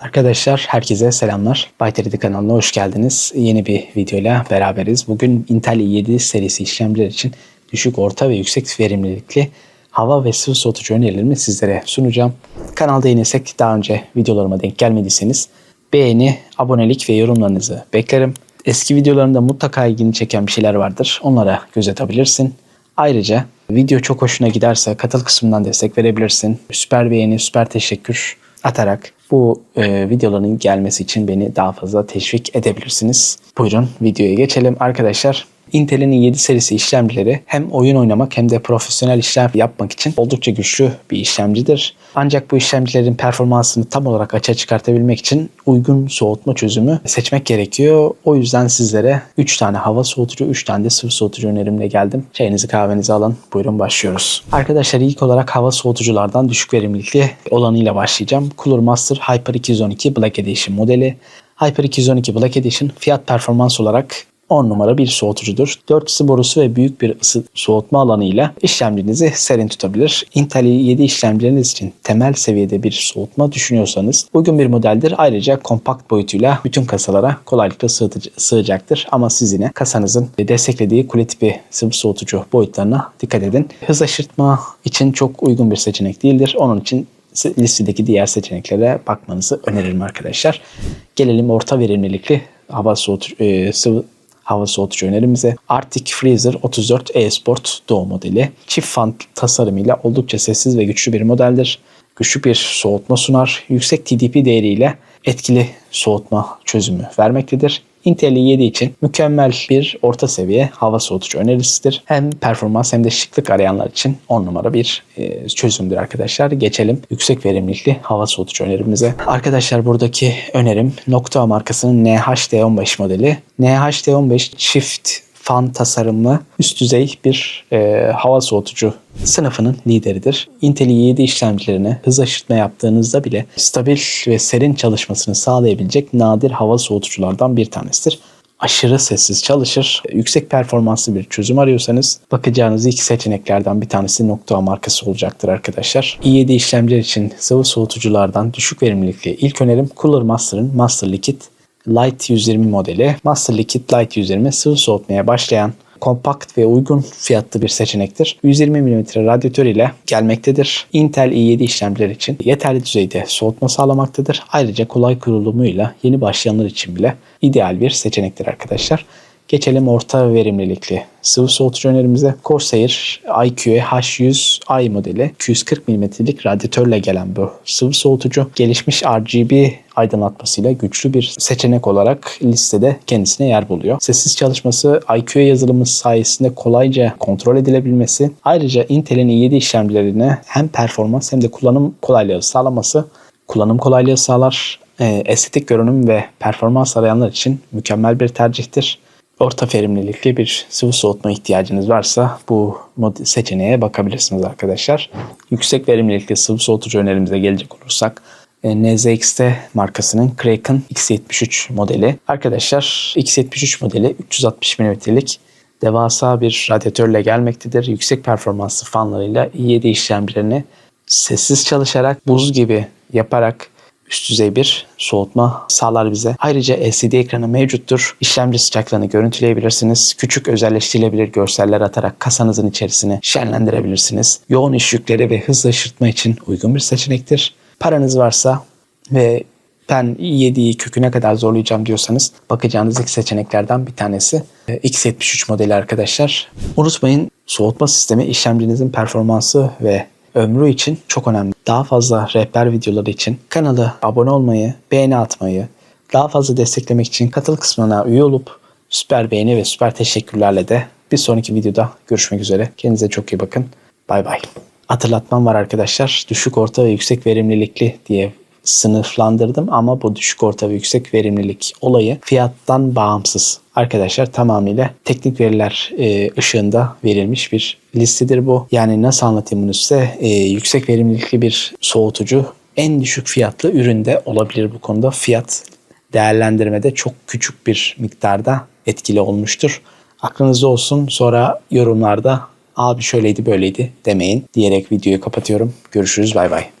Arkadaşlar herkese selamlar. Bayteridi kanalına hoş geldiniz. Yeni bir videoyla beraberiz. Bugün Intel i7 serisi işlemciler için düşük, orta ve yüksek verimlilikli hava ve sıvı soğutucu önerilerimi sizlere sunacağım. Kanalda inesek daha önce videolarıma denk gelmediyseniz beğeni, abonelik ve yorumlarınızı beklerim. Eski videolarımda mutlaka ilgini çeken bir şeyler vardır. Onlara göz atabilirsin. Ayrıca video çok hoşuna giderse katıl kısmından destek verebilirsin. Süper beğeni, süper teşekkür atarak bu e, videoların gelmesi için beni daha fazla teşvik edebilirsiniz. Buyurun videoya geçelim arkadaşlar. Intel'in i7 serisi işlemcileri hem oyun oynamak hem de profesyonel işlem yapmak için oldukça güçlü bir işlemcidir. Ancak bu işlemcilerin performansını tam olarak açığa çıkartabilmek için uygun soğutma çözümü seçmek gerekiyor. O yüzden sizlere 3 tane hava soğutucu, 3 tane de sıvı soğutucu önerimle geldim. Çayınızı kahvenizi alın. Buyurun başlıyoruz. Arkadaşlar ilk olarak hava soğutuculardan düşük verimlilikli olanıyla başlayacağım. Cooler Master Hyper 212 Black Edition modeli. Hyper 212 Black Edition fiyat performans olarak 10 numara bir soğutucudur. 4 ısı borusu ve büyük bir ısı soğutma alanıyla işlemcinizi serin tutabilir. Intel i7 işlemcileriniz için temel seviyede bir soğutma düşünüyorsanız uygun bir modeldir. Ayrıca kompakt boyutuyla bütün kasalara kolaylıkla sığacaktır. Ama siz yine kasanızın desteklediği kule tipi sıvı soğutucu boyutlarına dikkat edin. Hız aşırtma için çok uygun bir seçenek değildir. Onun için listedeki diğer seçeneklere bakmanızı öneririm arkadaşlar. Gelelim orta verimlilikli hava soğutucu, e, sıvı hava soğutucu önerimize Arctic Freezer 34 E-Sport Duo modeli. Çift fan tasarımıyla oldukça sessiz ve güçlü bir modeldir. Güçlü bir soğutma sunar. Yüksek TDP değeriyle etkili soğutma çözümü vermektedir. Intel i7 için mükemmel bir orta seviye hava soğutucu önerisidir. Hem performans hem de şıklık arayanlar için 10 numara bir e, çözümdür arkadaşlar. Geçelim yüksek verimlilikli hava soğutucu önerimize. Arkadaşlar buradaki önerim Noctua markasının NHD15 modeli. NHD15 çift fan tasarımlı üst düzey bir e, hava soğutucu sınıfının lideridir. Intel i7 işlemcilerine hız aşırtma yaptığınızda bile stabil ve serin çalışmasını sağlayabilecek nadir hava soğutuculardan bir tanesidir. Aşırı sessiz çalışır. Yüksek performanslı bir çözüm arıyorsanız bakacağınız ilk seçeneklerden bir tanesi Noctua markası olacaktır arkadaşlar. i7 işlemciler için sıvı soğutuculardan düşük verimlilikli ilk önerim Cooler Master'ın Master Liquid Light 120 modeli Master Liquid Light 120 sıvı soğutmaya başlayan kompakt ve uygun fiyatlı bir seçenektir. 120 mm radyatör ile gelmektedir. Intel i7 işlemciler için yeterli düzeyde soğutma sağlamaktadır. Ayrıca kolay kurulumuyla yeni başlayanlar için bile ideal bir seçenektir arkadaşlar. Geçelim orta verimlilikli sıvı soğutucu önerimize. Corsair IQE H100i modeli 240 mm'lik radyatörle gelen bu sıvı soğutucu gelişmiş RGB aydınlatmasıyla güçlü bir seçenek olarak listede kendisine yer buluyor. Sessiz çalışması IQE yazılımı sayesinde kolayca kontrol edilebilmesi ayrıca Intel'in i7 işlemcilerine hem performans hem de kullanım kolaylığı sağlaması kullanım kolaylığı sağlar. E, estetik görünüm ve performans arayanlar için mükemmel bir tercihtir orta verimlilikli bir sıvı soğutma ihtiyacınız varsa bu seçeneğe bakabilirsiniz arkadaşlar. Yüksek verimlilikli sıvı soğutucu önerimize gelecek olursak e, NZXT markasının Kraken X73 modeli. Arkadaşlar X73 modeli 360 mm'lik devasa bir radyatörle gelmektedir. Yüksek performanslı fanlarıyla i7 işlemcilerini sessiz çalışarak, buz gibi yaparak üst düzey bir soğutma sağlar bize. Ayrıca LCD ekranı mevcuttur. İşlemci sıcaklığını görüntüleyebilirsiniz. Küçük özelleştirilebilir görseller atarak kasanızın içerisini şenlendirebilirsiniz. Yoğun iş yükleri ve hız aşırtma için uygun bir seçenektir. Paranız varsa ve ben i7'yi köküne kadar zorlayacağım diyorsanız bakacağınız ilk seçeneklerden bir tanesi X73 modeli arkadaşlar. Unutmayın soğutma sistemi işlemcinizin performansı ve ömrü için çok önemli. Daha fazla rehber videoları için kanalı abone olmayı, beğeni atmayı, daha fazla desteklemek için katıl kısmına üye olup süper beğeni ve süper teşekkürlerle de bir sonraki videoda görüşmek üzere. Kendinize çok iyi bakın. Bay bay. Hatırlatmam var arkadaşlar. Düşük, orta ve yüksek verimlilikli diye sınıflandırdım ama bu düşük orta ve yüksek verimlilik olayı fiyattan bağımsız. Arkadaşlar tamamıyla teknik veriler e, ışığında verilmiş bir listedir bu. Yani nasıl anlatayım bunu size? E, yüksek verimlilikli bir soğutucu en düşük fiyatlı üründe olabilir bu konuda. Fiyat değerlendirmede çok küçük bir miktarda etkili olmuştur. Aklınızda olsun sonra yorumlarda abi şöyleydi böyleydi demeyin diyerek videoyu kapatıyorum. Görüşürüz bay bay.